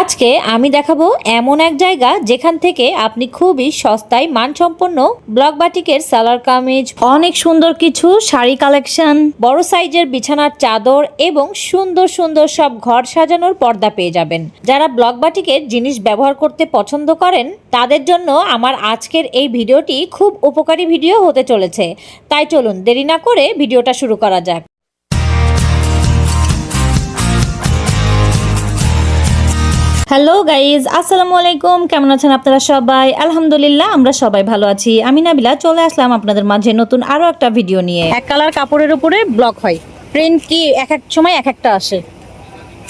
আজকে আমি দেখাবো এমন এক জায়গা যেখান থেকে আপনি খুবই সস্তায় মানসম্পন্ন ব্লক বাটিকের সালার কামিজ, অনেক সুন্দর কিছু শাড়ি কালেকশন, বড় সাইজের বিছানার চাদর এবং সুন্দর সুন্দর সব ঘর সাজানোর পর্দা পেয়ে যাবেন। যারা ব্লক বাটিকের জিনিস ব্যবহার করতে পছন্দ করেন, তাদের জন্য আমার আজকের এই ভিডিওটি খুব উপকারী ভিডিও হতে চলেছে। তাই চলুন দেরি না করে ভিডিওটা শুরু করা যাক। হ্যালো গাইজ আসসালামু আলাইকুম কেমন আছেন আপনারা সবাই? আলহামদুলিল্লাহ, আমরা সবাই ভালো আছি। আমি নাবিলা, চলে আসলাম আপনাদের মাঝে নতুন আরও একটা ভিডিও নিয়ে। এক কালার কাপড়ের উপরে ব্লক হয়। প্রিন্ট কি এক এক সময় এক একটা আসে।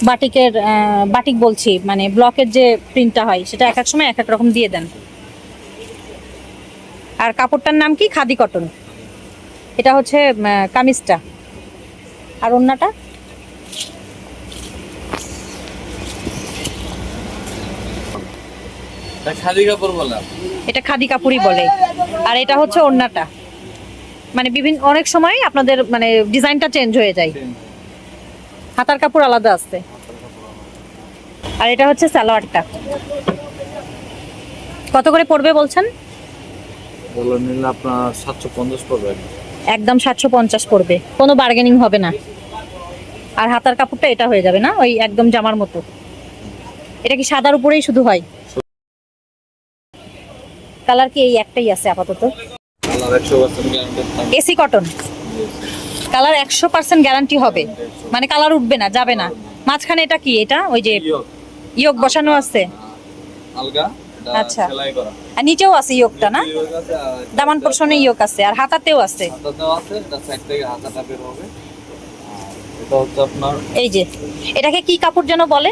বাটিকের বাটিক বলছি মানে ব্লকের যে প্রিন্টটা হয়, সেটা এক এক সময় এক এক রকম দিয়ে দেন। আর কাপড়টার নাম কি? খাদি কটন। এটা হচ্ছে কামিজটা। আর অন্যটা তা খাদি কাপড় বললাম এটা খাদি কাপড়ই বলে। আর এটা হচ্ছে ওড়নাটা। মানে বিভিন্ন অনেক সময় আপনাদের মানে ডিজাইনটা চেঞ্জ হয়ে যায়। হাতার কাপড় আলাদা আছে। আর এটা হচ্ছে সালোয়ারটা। কত করে পড়বে বলছেন? বলে নিলে আপনার পঞ্চাশ পড়বে। একদম সাতশো পঞ্চাশ পড়বে। কোনো বার্গেনিং হবে না। আর হাতার কাপড়টা এটা হয়ে যাবে না ওই একদম জামার মতো। এটা কি সাদার উপরেই শুধু হয়? কালার কি এই একটাই আছে আপাতত? AC cotton. কালার একশো পার্সেন্ট গ্যারান্টি হবে। মানে কালার উঠবে না যাবে না। মাঝখানে এটা কি? এটা? ওই যে ইয়োগ। বসানো আছে। আচ্ছা। আর নিচেও আছে ইয়োগটা না? দামান পোর্শনে ইয়োগ আছে। আর হাতাতেও আছে। এই যে এটাকে কি কাপড় যেন বলে?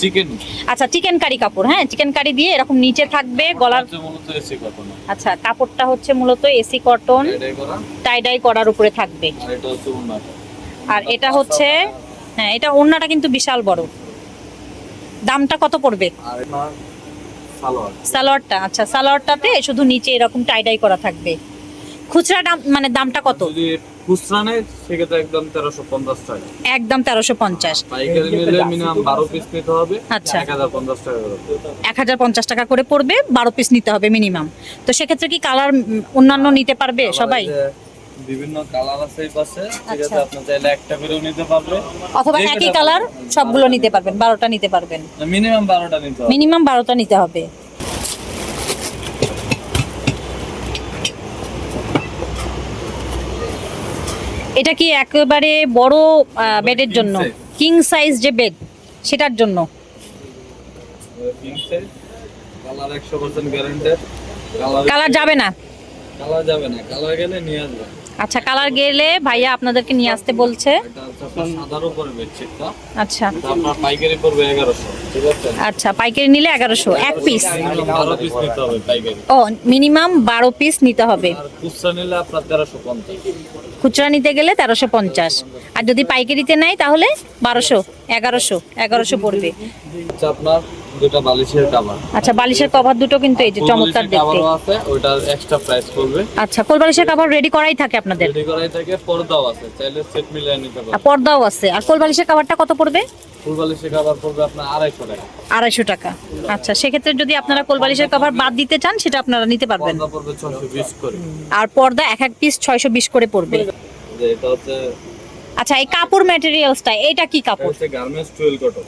চিকেন। আচ্ছা চিকেন কারি কাপড় হ্যাঁ চিকেন কারি দিয়ে এরকম নিচে থাকবে গলার আচ্ছা কাপড়টা হচ্ছে মূলত এসি কটন এটাই করা। টাই ডাই করার উপরে থাকবে। আর এটা হচ্ছে হ্যাঁ এটা ওড়নাটা কিন্তু বিশাল বড়। দামটা কত পড়বে? সালোয়ারটা আচ্ছা সালোয়ারটাতে শুধু নিচে এরকম টাই ডাই করা থাকবে। খুচরা দাম মানে দামটা কত? খুচরা নেয় সেক্ষেত্রে একদম তেরোশো পঞ্চাশ টাকা। একদম তেরোশো পঞ্চাশ। পাইকারি নিলে মিনিমাম বারো পিস নিতে হবে আচ্ছা। এক হাজার পঞ্চাশ টাকা করে। এক হাজার পঞ্চাশ টাকা করে পড়বে বারো পিস নিতে হবে মিনিমাম তো সেক্ষেত্রে কি কালার অন্যান্য নিতে পারবে সবাই? বিভিন্ন কালার আছে এই পাশে ঠিক আছে আচ্ছা। আপনি চাইলে একটা করেও নিতে পারবে। অথবা একই কালার সবগুলো নিতে পারবেন বারোটা নিতে পারবেন। মিনিমাম বারোটা নিতে হবে। মিনিমাম বারোটা নিতে হবে। এটা কি একেবারে বড় বেডের জন্য? কিং সাইজ যে বেড সেটার জন্য? কালার যাবে না? কালার যাবে না। কালার গেলে নিয়ে আসবে। আচ্ছা কালার গেলে ভাইয়া আপনাদেরকে নিয়ে আসতে বলছে। আচ্ছা। আচ্ছা পাইকারি নিলে এগারোশো এক পিস ও মিনিমাম বারো পিস নিতে হবে। নিলে আপনার তেরোশো পঞ্চাশ। খুচরা নিতে গেলে তেরোশো পঞ্চাশ। আর যদি পাইকারিতে নেয় তাহলে বারোশো এগারোশো এগারোশো পড়বে। আপনার দুটা বালিশের কাভার আচ্ছা বালিশের কভার দুটো কিন্তু এই যে চমৎকার দেখতে। আছে ওইটার এক্সট্রা প্রাইস পড়বে। আচ্ছা কোল বালিশের কভার রেডি করাই থাকে আপনাদের? রেডি করাই থাকে পর্দাও আছে চাইলে সেট মিলিয়ে নিতে আর পারবে পর্দাও আছে। আর কোল বালিশের কভারটা কত পড়বে? পড়বে আপনার আড়াইশো টাকা। আড়াইশো টাকা। আচ্ছা সেক্ষেত্রে যদি আপনারা কোল বালিশের কভার বাদ দিতে চান সেটা আপনারা নিতে পারবেন। পর্দা পড়বে ছশো বিশ করে। আর পর্দা এক এক পিস ছয়শো বিশ করে পড়বে। যে এটা হচ্ছে আচ্ছা এই কাপড় ম্যাটেরিয়ালসটা এটা কি এটা কাপড়? হচ্ছে garments cotton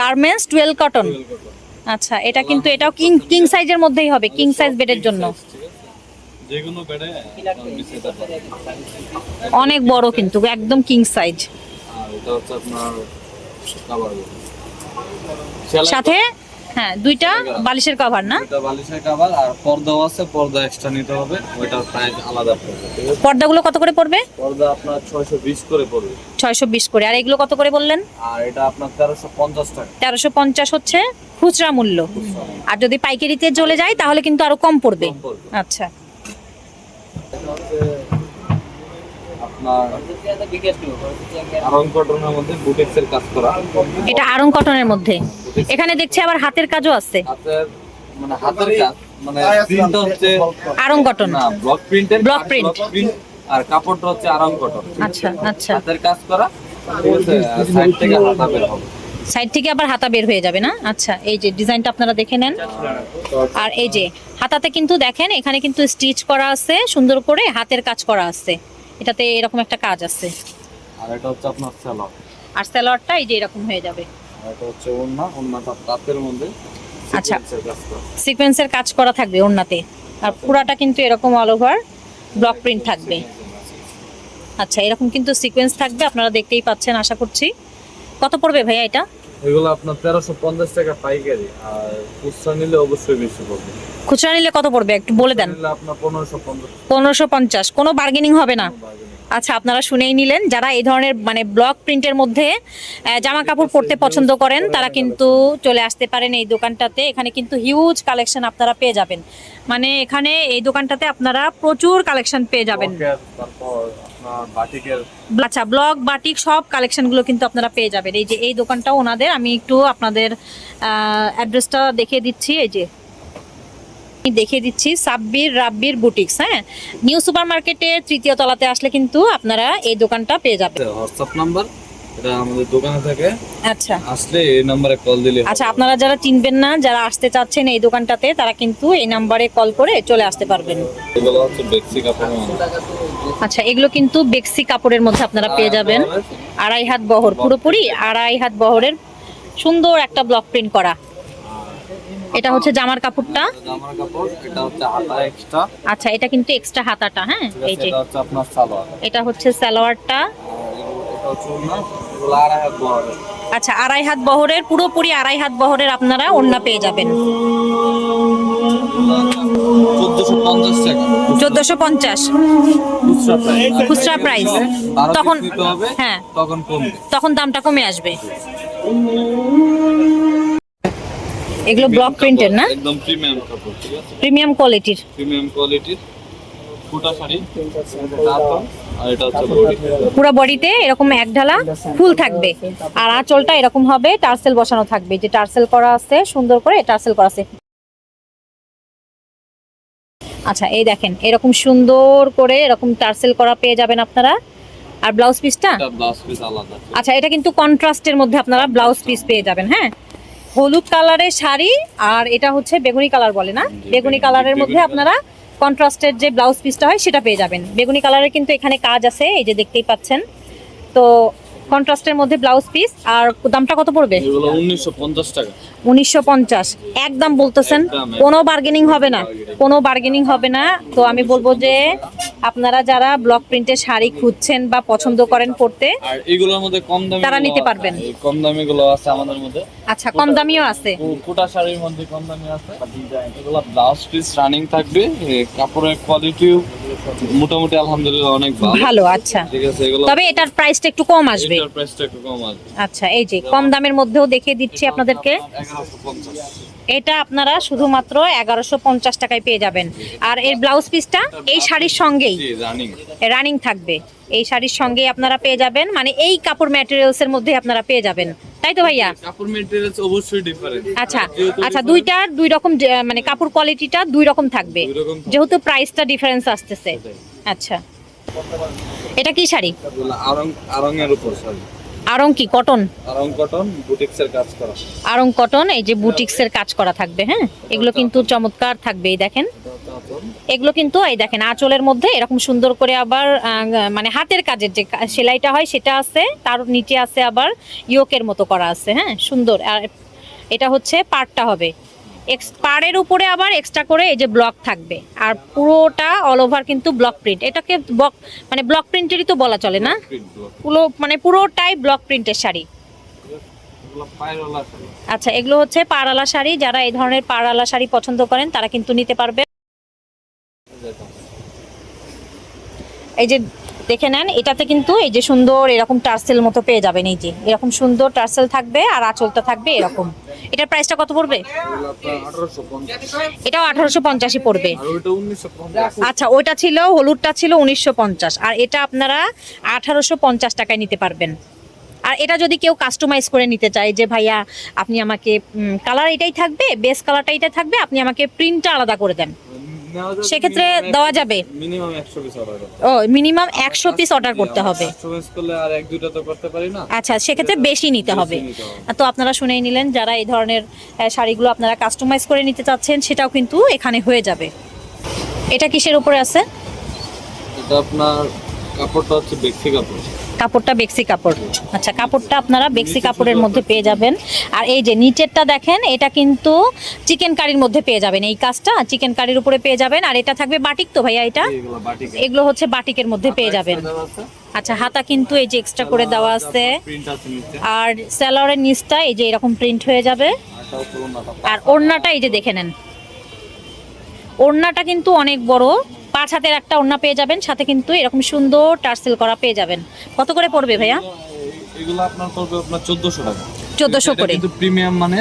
garments twelve cotton twelve cotton আচ্ছা এটা কিন্তু এটাও কিং কিং সাইজের মধ্যেই হবে কিং সাইজ বেডের জন্য। যে কোনো বেডে বিছাইতে পারে অনেক বড় কিন্তু একদম কিং সাইজ আর এটা হচ্ছে আপনার কাভার সাথে? হ্যাঁ দুইটা বালিশের কভার না? এটা বালিশের কাভার আর পর্দাও আছে পর্দা এক্সট্রা নিতে হবে প্রাইস আলাদা পড়বে। পর্দাগুলো কত করে পড়বে? পর্দা আপনার ছয়শো বিশ করে পড়বে। ছয়শো বিশ করে। আর এগুলো কত করে বললেন? আর এটা আপনার তেরোশো পঞ্চাশ টাকা। তেরোশো পঞ্চাশ হচ্ছে খুচরা মূল্য। আর যদি পাইকারিতে চলে যায় তাহলে কিন্তু আরও কম পড়বে। আচ্ছা। আপনার আরং কটনের মধ্যে বুটেক্সের কাজ করা। এটা আরং কটনের মধ্যে। এখানে দেখছি আবার হাতের কাজও আছে। হাতের মানে হাতের কাজ মানে প্রিন্ট হচ্ছে আরং কটন না ব্লক প্রিন্টের প্রিন্ট আর কাপড়টা হচ্ছে আরাম কটন আচ্ছা আচ্ছা। হাতের কাজ করা সাইড থেকে হাতা বের হবে। সাইড থেকে আবার হাতা বের হয়ে যাবে না? আচ্ছা এই যে ডিজাইনটা আপনারা দেখে নেন। আর এই যে হাতাতে কিন্তু দেখেন এখানে কিন্তু স্টিচ করা আছে সুন্দর করে হাতের কাজ করা আছে। এটাতে এরকম একটা কাজ আছে। আর এটা হচ্ছে আপনার স্যালাড। আর সালোয়ারটা এই যে এরকম হয়ে যাবে। আর এটা হচ্ছে ওন্না ওন্নাটা তাঁতের মধ্যে আচ্ছা। সিকোয়েন্সের কাজ করা থাকবে ওড়নাতে। আর পুরাটা কিন্তু এরকম অল ওভার ব্লক প্রিন্ট থাকবে। আচ্ছা এরকম কিন্তু সিকোয়েন্স থাকবে আপনারা দেখতেই পাচ্ছেন আশা করছি। কত পড়বে ভাইয়া এটা? এগুলো আপনার তেরোশো পঞ্চাশ টাকা পাইকারি আর খুচরা নিলে অবশ্যই বেশি পড়বে। খুচরা নিলে কত পড়বে? একটু বলে দেন। আপনার পনেরোশো পঞ্চাশ। পনেরোশো পঞ্চাশ। কোনো বার্গেনিং হবে না? আচ্ছা আপনারা শুনেই নিলেন যারা এই ধরনের মানে ব্লক প্রিন্টের মধ্যে জামা কাপড় পরতে পছন্দ করেন তারা কিন্তু চলে আসতে পারেন এই দোকানটাতে। এখানে কিন্তু হিউজ কালেকশন আপনারা পেয়ে যাবেন। মানে এখানে এই দোকানটাতে আপনারা প্রচুর কালেকশন পেয়ে যাবেন। বাটিকের আচ্ছা ব্লক বাটিক সব কালেকশনগুলো কিন্তু আপনারা পেয়ে যাবেন। এই যে এই দোকানটাও ওনাদের আমি একটু আপনাদের অ্যাড্রেসটা দেখিয়ে দিচ্ছি এই যে। দেখে দেখিয়ে দিচ্ছি সাব্বির রাব্বির বুটিক্স হ্যাঁ? নিউ সুপার মার্কেটে তৃতীয় তলাতে আসলে কিন্তু আপনারা এই দোকানটা পেয়ে যাবেন। হোয়াটসঅ্যাপ নাম্বার এটা আমাদের দোকানে থাকে। আচ্ছা। আসলে এই নাম্বারে কল দিলে আচ্ছা আপনারা যারা চিনবেন না যারা আসতে চাচ্ছেন এই দোকানটাতে তারা কিন্তু এই নাম্বারে কল করে চলে আসতে পারবেন। এগুলো হচ্ছে বেক্সি কাপড়ের আচ্ছা এগুলো কিন্তু বেক্সি কাপড়ের মধ্যে আপনারা পেয়ে যাবেন। আড়াই হাত বহর পুরোপুরি আড়াই হাত বহরের সুন্দর একটা ব্লক প্রিন্ট করা। এটা হচ্ছে জামার কাপড়টা। জামার কাপড় এটা হচ্ছে হাতা এক্সট্রা আচ্ছা এটা কিন্তু এক্সট্রা হাতাটা হ্যাঁ এই যে। এটা হচ্ছে আপনার সালোয়ার। এটা হচ্ছে সালোয়ারটা। এটা হচ্ছে আচ্ছা আড়াই হাত বহরের পুরোপুরি আড়াই হাত বহরের আপনারা ওড়না পেয়ে যাবেন। চোদ্দশো পঞ্চাশ খুচরা প্রাইস তখন হ্যাঁ। তখন দামটা কমে আসবে। এগুলো ব্লক প্রিন্টের না? একদম প্রিমিয়াম কাপড় প্রিমিয়াম কোয়ালিটির প্রিমিয়াম কোয়ালিটির ফুটা শাড়ি কাতান আর এটা হচ্ছে বডি। পুরো বডিতে এরকম এক ঢালা ফুল থাকবে। আর আঁচলটা এরকম হবে টার্সেল বসানো থাকবে। যে টার্সেল করা আছে সুন্দর করে টার্সেল করা আছে। আচ্ছা এই দেখেন এরকম সুন্দর করে এরকম টার্সেল করা পেয়ে যাবেন আপনারা। আর ব্লাউজ পিসটা? এটা ব্লাউজ পিস আলাদা। আচ্ছা এটা কিন্তু কন্ট্রাস্টের মধ্যে আপনারা ব্লাউজ পিস পেয়ে যাবেন হ্যাঁ? হলুদ কালারের শাড়ি আর এটা হচ্ছে বেগুনি কালার বলে না? বেগুনি- কালারের মধ্যে আপনারা কন্ট্রাস্টের যে ব্লাউজ পিসটা হয়, সেটা পেয়ে যাবেন। বেগুনি কালারের কিন্তু এখানে কাজ আছে, এই যে দেখতেই পাচ্ছেন। তো কন্ট্রাস্টের মধ্যে ব্লাউজ পিস আর দামটা কত পড়বে? উনিশশো পঞ্চাশ একদম বলতেছেন কোনো বার্গেনিং হবে না। কোনো বার্গেনিং হবে না। তো আমি বলব যে আপনারা যারা ব্লক প্রিন্টের শাড়ি খুঁজছেন বা পছন্দ করেন পড়তে আর এগুলোর মধ্যে কম দামি তারা নিতে পারবেন। কম দামি গুলো আছে আমাদের মধ্যে। আচ্ছা কম দামিও আছে। ফুটা শাড়ির মধ্যে কম দামি আছে। এগুলো ব্লাউজ পিস রানিং থাকবে কাপড়ের কোয়ালিটিও মোটামুটি আলহামদুলিল্লাহ অনেক ভালো। ভালো আচ্ছা। ঠিক আছে এগুলো তবে এটার প্রাইসটা একটু কম আসবে। এটার প্রাইসটা একটু কম আসবে। আচ্ছা এই যে কম দামের মধ্যেও দেখিয়ে দিচ্ছি আপনাদেরকে। এগারোশো পঞ্চাশ। এটা আপনারা শুধুমাত্র এগারোশো পঞ্চাশ টাকায় পেয়ে যাবেন। আর এর ব্লাউজ পিসটা এই শাড়ির সঙ্গেই রানিং থাকবে। এই শাড়ির সঙ্গেই আপনারা পেয়ে যাবেন। মানে এই কাপড় ম্যাটেরিয়ালস এর মধ্যে আপনারা পেয়ে যাবেন। তাই তো ভাইয়া? কাপড় মেটেরিয়ালস অবশ্যই ডিফারেন্ট আচ্ছা আচ্ছা দুইটার দুই রকম মানে কাপড় কোয়ালিটিটা দুই রকম থাকবে। দুই রকম থাকবে। যেহেতু প্রাইসটা ডিফারেন্স আসতেছে। আচ্ছা। এটা কি শাড়ি? আরং আরং এর উপর শাড়ি। আরং কি কটন? আরং কটন বুটিক্স এর কাজ করা। আরং কটন এই যে বুটিক্স এর কাজ করা থাকবে হ্যাঁ? এগুলো কিন্তু চমৎকার থাকবে এই দেখেন। এগুলো কিন্তু এই দেখেন আঁচলের মধ্যে এরকম সুন্দর করে আবার মানে হাতের কাজের যে সেলাইটা হয় সেটা আছে তার নিচে আছে আবার ইয়োকের মতো করা আছে হ্যাঁ? সুন্দর। আর এটা হচ্ছে পার্টটা হবে। এক্স পাড়ের উপরে আবার এক্সট্রা করে এই যে ব্লক থাকবে। আর পুরোটা অল ওভার কিন্তু ব্লক প্রিন্ট এটাকে ব্লক মানে ব্লক প্রিন্টেরই তো বলা চলে না? পুরো মানে পুরোটাই ব্লক প্রিন্টের শাড়ি। শাড়ি। আচ্ছা এগুলো হচ্ছে পাড়ালা শাড়ি। যারা এই ধরনের পাড়ালা শাড়ি পছন্দ করেন তারা কিন্তু নিতে পারবে। এই যে দেখে নেন, এটাতে কিন্তু এই যে সুন্দর এরকম টার্সেল মতো পেয়ে যাবেন, এই যে। এরকম সুন্দর টার্সেল থাকবে আর আঁচলটা থাকবে এরকম। এটার প্রাইসটা কত পড়বে? এগুলো আপনার 1850 এটাও আঠারোশো পঞ্চাশই পড়বে। আর ওইটা 1950 আচ্ছা ওইটা ছিল, হলুদটা ছিল উনিশশো পঞ্চাশ। আর এটা আপনারা আঠারোশো পঞ্চাশ টাকায় নিতে পারবেন। আর এটা যদি কেউ কাস্টমাইজ করে নিতে চায়, যে ভাইয়া, আপনি আমাকে কালার এটাই থাকবে বেস কালারটা এটা থাকবে, আপনি আমাকে প্রিন্টটা আলাদা করে দেন। সেক্ষেত্রে দেওয়া যাবে। মিনিমাম একশো পিস অর্ডার ও মিনিমাম একশো পিস অর্ডার করতে হবে। কাস্টমাইজ করলে আর এক দুইটা তো করতে পারি না। আচ্ছা সেক্ষেত্রে বেশি নিতে হবে। তো আপনারা শুনেই নিলেন যারা এই ধরনের শাড়িগুলো আপনারা কাস্টমাইজ করে নিতে চাচ্ছেন সেটাও কিন্তু এখানে হয়ে যাবে। এটা কিসের উপরে আছে? এটা আপনার কাপড়টা হচ্ছে বেক্সি কাপড়। কাপড়টা বেক্সি কাপড়। আচ্ছা কাপড়টা আপনারা বেক্সি কাপড়ের মধ্যে পেয়ে যাবেন। আর এই যে নিচেরটা দেখেন এটা কিন্তু চিকেন কারির মধ্যে পেয়ে যাবেন। এই কাজটা চিকেন কারির উপরে পেয়ে যাবেন। আর এটা থাকবে বাটিক তো ভাইয়া এটা? এগুলো হচ্ছে বাটিকের মধ্যে পেয়ে যাবেন। আচ্ছা হাতা কিন্তু এই যে এক্সট্রা করে দেওয়া আছে। আর স্যালোয়ারের নিচটা এই যে এরকম প্রিন্ট হয়ে যাবে। আর আর ওড়নাটা এই যে দেখে নেন। ওড়নাটা কিন্তু অনেক বড়। পাঁচ হাতের একটা ওড়না পেয়ে যাবেন সাথে কিন্তু এরকম সুন্দর টার্সেল করা পেয়ে যাবেন। কত করে পড়বে ভাইয়া? এগুলো আপনার পড়বে আপনার 1400 টাকা। 1400 করে। কিন্তু প্রিমিয়াম আছে?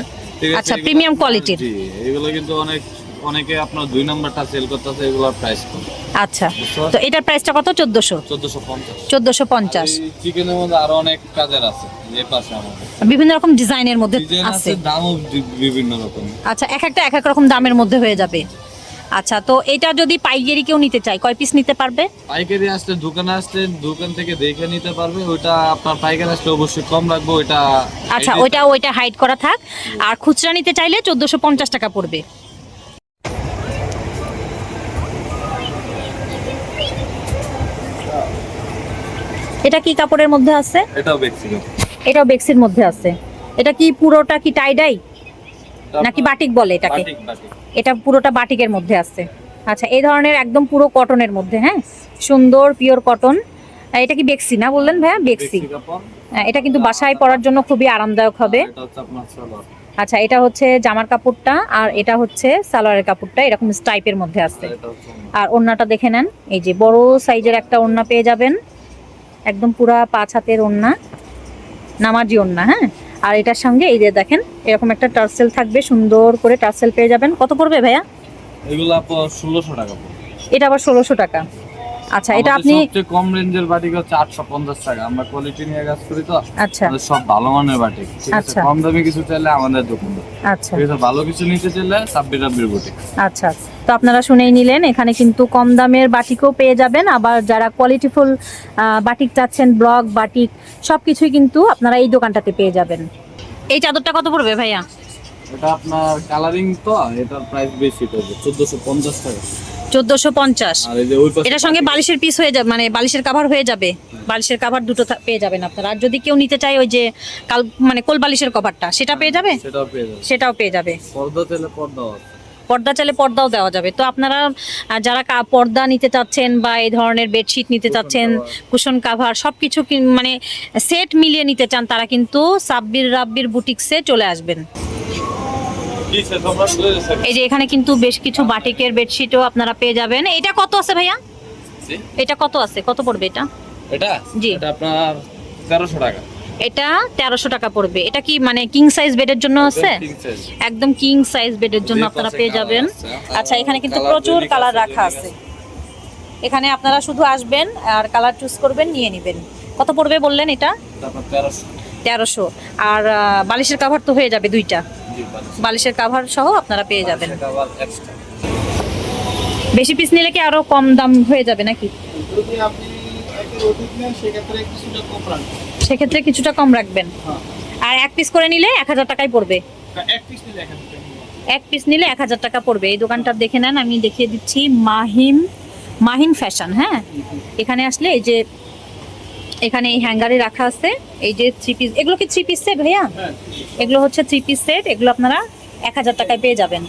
আচ্ছা, জি এগুলো কিন্তু অনেক অনেকে আপনার দুই নাম্বারটা সেল করতেছে এগুলোর প্রাইস কম। আচ্ছা তো এটার প্রাইসটা কত? চোদ্দোশো। 1450 চোদ্দোশো পঞ্চাশ। চিকেনের মধ্যে আরও অনেক কাজের আছে এই পাশে আমাদের বিভিন্ন রকম ডিজাইনের মধ্যে আছে। আছে দামও বিভিন্ন রকম। আচ্ছা এক একটা এক এক রকম দামের মধ্যে হয়ে যাবে। আচ্ছা তো এটা যদি পাইকারি কেউ নিতে চায় কয় পিস নিতে পারবে? পাইকারি আসলে দোকানে আসলে দোকান থেকে দেখে নিতে পারবে। ওইটা আপনার পাইকারি আসলে অবশ্যই কম রাখব ওইটা আচ্ছা ওইটা ওইটা হাইড করা থাক। আর খুচরা নিতে চাইলে চোদ্দোশো পঞ্চাশ টাকা পড়বে। এটা কি কাপড়ের মধ্যে আছে? এটাও বেক্সি এটাও বেক্সির মধ্যে আছে। এটা কি পুরোটা কি টাইডাই নাকি বাটিক বলে এটাকে? বাটিক বাটিক এটা পুরোটা বাটিকের মধ্যে আছে। আচ্ছা এই ধরনের একদম পুরো কটনের মধ্যে হ্যাঁ? সুন্দর পিওর কটন এটা কি বেক্সি না বললেন ভাইয়া? বেক্সি। বেক্সি এটা কিন্তু বাসায় পরার জন্য খুবই আরামদায়ক হবে। আচ্ছা এটা হচ্ছে জামার কাপড়টা আর এটা হচ্ছে সালোয়ারের কাপড়টা এরকম স্টাইপের মধ্যে আছে। আর ওড়নাটা দেখে নেন এই যে বড় সাইজের একটা ওড়না পেয়ে যাবেন। একদম পুরা পাঁচ হাতের ওড়না নামাজি ওড়না হ্যাঁ? আর এটার সঙ্গে এই যে দেখেন এরকম একটা টার্সেল থাকবে সুন্দর করে টার্সেল পেয়ে যাবেন। কত পড়বে ভাইয়া? এগুলো ষোলোশো টাকা। এটা আবার ষোলোশো টাকা। আচ্ছা এটা আপনি সবচেয়ে কম রেঞ্জের বাটিক হচ্ছে আটশো পঞ্চাশ টাকা। আমরা কোয়ালিটি নিয়ে কাজ করি তো। আচ্ছা। সব ভালো মানের বাটিক। ঠিক আছে আচ্ছা। কম দামে কিছু চাইলে আমাদের দোকান আচ্ছা। ভালো কিছু নিতে চাইলে সাব্বির রাব্বির বুটিক আচ্ছা। তো আপনারা শুনেই নিলেন এখানে কিন্তু কম দামের বাটিকও পেয়ে যাবেন। আবার যারা কোয়ালিটিফুল বাটিক চাচ্ছেন ব্লক বাটিক সব কিছুই কিন্তু আপনারা এই দোকানটাতে পেয়ে যাবেন। এই চাদরটা কত পড়বে ভাইয়া? এটা আপনার কালারিং তো এটার প্রাইস বেশি পড়বে চোদ্দশো পঞ্চাশ টাকা। চোদ্দোশো পঞ্চাশ। আর এই যে ওই পাশে এটার সঙ্গে বালিশের পিস হয়ে যাবে মানে বালিশের কাভার হয়ে যাবে। বালিশের কাভার দুটো পেয়ে যাবেন আপনারা। আর যদি কেউ নিতে চায় ওই যে কাল মানে কোল বালিশের কভারটা সেটা পেয়ে যাবে? সেটাও পেয়ে যাবে। সেটাও পেয়ে যাবে। পর্দা পর্দাও আছে। পর্দা চাইলে পর্দাও দেওয়া যাবে। তো আপনারা যারা পর্দা নিতে চাচ্ছেন বা এই ধরনের বেডশিট নিতে চাচ্ছেন কুশন কাভার সব কিছু মানে সেট মিলিয়ে নিতে চান তারা কিন্তু সাব্বির রাব্বির বুটিক্সে চলে আসবেন? এই যে এখানে কিন্তু বেশ কিছু বাটিকের বেডশিটও আপনারা পেয়ে যাবেন। এটা কত আছে ভাইয়া? এটা কত আছে? কত পড়বে এটা? এটা? জি। এটা আপনার তেরোশো টাকা। এটা তেরোশো টাকা পড়বে। এটা কি মানে কিং সাইজ বেডের জন্য আছে? একদম কিং সাইজ বেডের জন্য আপনারা পেয়ে যাবেন। আচ্ছা এখানে কিন্তু প্রচুর কালার রাখা আছে। এখানে আপনারা শুধু আসবেন আর কালার চুজ করবেন নিয়ে নেবেন। কত পড়বে বললেন এটা? তেরোশো। আর বালিশের কাভার তো হয়ে যাবে দুইটা। বালিশের কাভার সহ আপনারা পেয়ে যাবেন। বেশি পিস নিলে কি আরও কম দাম হয়ে যাবে নাকি? যদি আপনি সেক্ষেত্রে কিছুটা কম রাখবেন। সেক্ষেত্রে কিছুটা কম রাখবেন। হ্যাঁ। আর এক পিস করে নিলে এক হাজার টাকাই পড়বে। এক পিস নিলে এক পিস নিলে এক হাজার টাকা পড়বে। এই দোকানটা দেখে নেন আমি দেখিয়ে দিচ্ছি মাহিম মাহিম ফ্যাশন হ্যাঁ? এখানে আসলে এই যে এখানে এই হ্যাঙ্গারে রাখা আছে। এই যে থ্রি পিস এগুলো কি থ্রি পিস সেট ভাইয়া? হ্যাঁ এগুলো হচ্ছে থ্রি পিস সেট এগুলো আপনারা এক হাজার টাকায় পেয়ে যাবেন।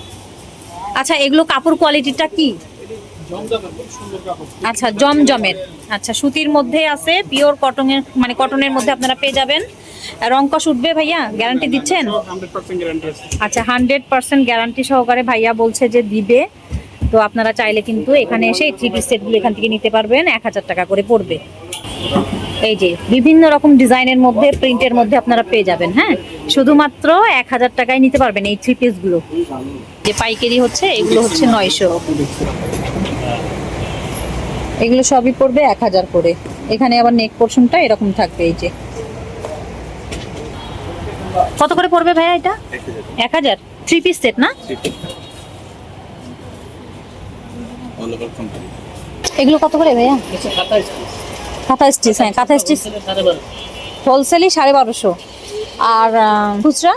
আচ্ছা এগুলো কাপড় কোয়ালিটিটা কি জমজমের খুব সুন্দর কাপড় আচ্ছা জমজমের। আচ্ছা সুতির মধ্যে আছে পিওর কটনের মানে কটনের মধ্যে আপনারা পেয়ে যাবেন। রংকশ উঠবে ভাইয়া? গ্যারান্টি দিচ্ছেন? আচ্ছা হান্ড্রেড পার্সেন্ট গ্যারান্টি সহকারে ভাইয়া বলছে যে দিবে। তো আপনারা চাইলে কিন্তু এখানে এসে থ্রি পিস সেটগুলো এখান থেকে নিতে পারবেন। এক হাজার টাকা করে পড়বে। এই যে বিভিন্ন রকম ডিজাইনের মধ্যে প্রিন্টের মধ্যে আপনারা পেয়ে যাবেন হ্যাঁ? শুধুমাত্র এক হাজার টাকায় নিতে পারবেন এই থ্রি পিসগুলো যে পাইকারি হচ্ছে এগুলো হচ্ছে নয়শো। এগুলো সবই পড়বে এক হাজার করে। এখানে আবার নেক পোর্শনটা এরকম থাকবে এই যে। কত করে পড়বে ভাইয়া এটা? এক হাজার। থ্রি পিস সেট না? এগুলো কত করে ভাইয়া? কাঁথা স্টিচ হ্যাঁ কাঁথা স্টিচ হোলসেলই সাড়ে বারোশো। আর খুচরা?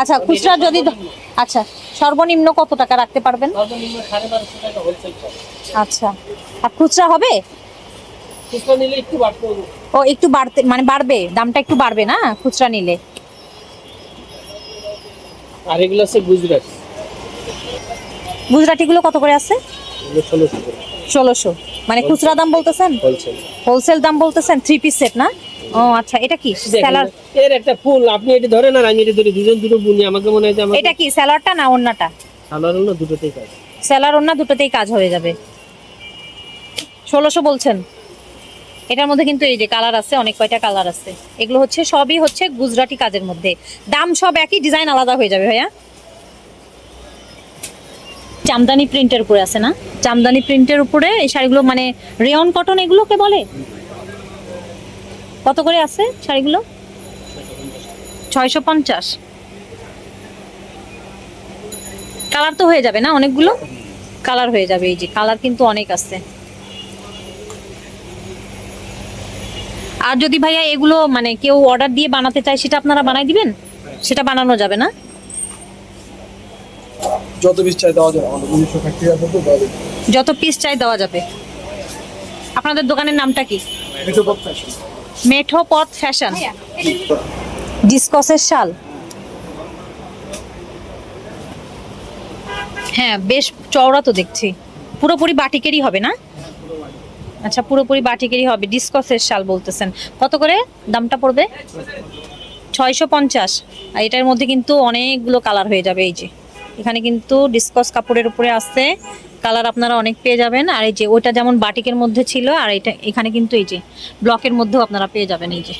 আচ্ছা খুচরা যদি আচ্ছা সর্বনিম্ন কত টাকা রাখতে পারবেন? আচ্ছা আর খুচরা হবে? ও একটু বাড়তে মানে বাড়বে দামটা একটু বাড়বে না খুচরা নিলে? আর এগুলো হচ্ছে গুজরাট। গুজরাটিগুলো কত করে আছে? ষোলোশো মানে খুচরা দাম বলতেছেন? হোলসেল হোলসেল দাম বলতেছেন? থ্রি পিস সেট না? ও আচ্ছা এটা কি? স্যালার এর একটা ফুল আপনি এটা ধরেন আর আমি এটা ধরি দুজন দুটো বুনি আমাকে মনে হয় আমার এটা কি স্যালারটা না অন্যটা সালোয়ার হলো দুটোতেই কাজ। সেলার অন্য দুটোতেই কাজ হয়ে যাবে। ষোলোশো বলছেন। এটার মধ্যে কিন্তু এই যে কালার আছে অনেক কয়টা কালার আছে। এগুলো হচ্ছে সবই হচ্ছে গুজরাটি কাজের মধ্যে। দাম সব একই ডিজাইন আলাদা হয়ে যাবে ভাইয়া। চামদানি প্রিন্টের উপরে আছে না? চামদানি প্রিন্টের উপরে এই শাড়িগুলো মানে রেয়ন কটন এগুলোকে বলে? কত করে আছে শাড়িগুলো? ছয়শো পঞ্চাশ। কালার তো হয়ে যাবে না অনেকগুলো? কালার হয়ে যাবে এই যে কালার কিন্তু অনেক আছে। আর যদি ভাইয়া এগুলো মানে কেউ অর্ডার দিয়ে বানাতে চায় সেটা আপনারা বানাই দিবেন? সেটা বানানো যাবে না? যত পিস চাই দেওয়া যাবে যত পিস চাই দেওয়া যাবে। আপনাদের দোকানের নামটা কি? মেঠো পথ ফ্যাশন। ডিসকসের শাল। হ্যাঁ বেশ চওড়া তো দেখছি। পুরোপুরি বাটিকেরই হবে না? আচ্ছা পুরোপুরি বাটিকেরই হবে ডিসকসের শাল বলতেছেন। কত করে দামটা পড়বে? ছয়শো পঞ্চাশ। আর এটার মধ্যে কিন্তু অনেকগুলো কালার হয়ে যাবে এই যে। এখানে কিন্তু ডিসকস কাপড়ের উপরে আছে। কালার আপনারা অনেক পেয়ে যাবেন। আর এই যে, ওইটা যেমন বাটিকের মধ্যে ছিল, আর এটা এখানে কিন্তু এই যে ব্লকের মধ্যেও আপনারা পেয়ে যাবেন এই যে।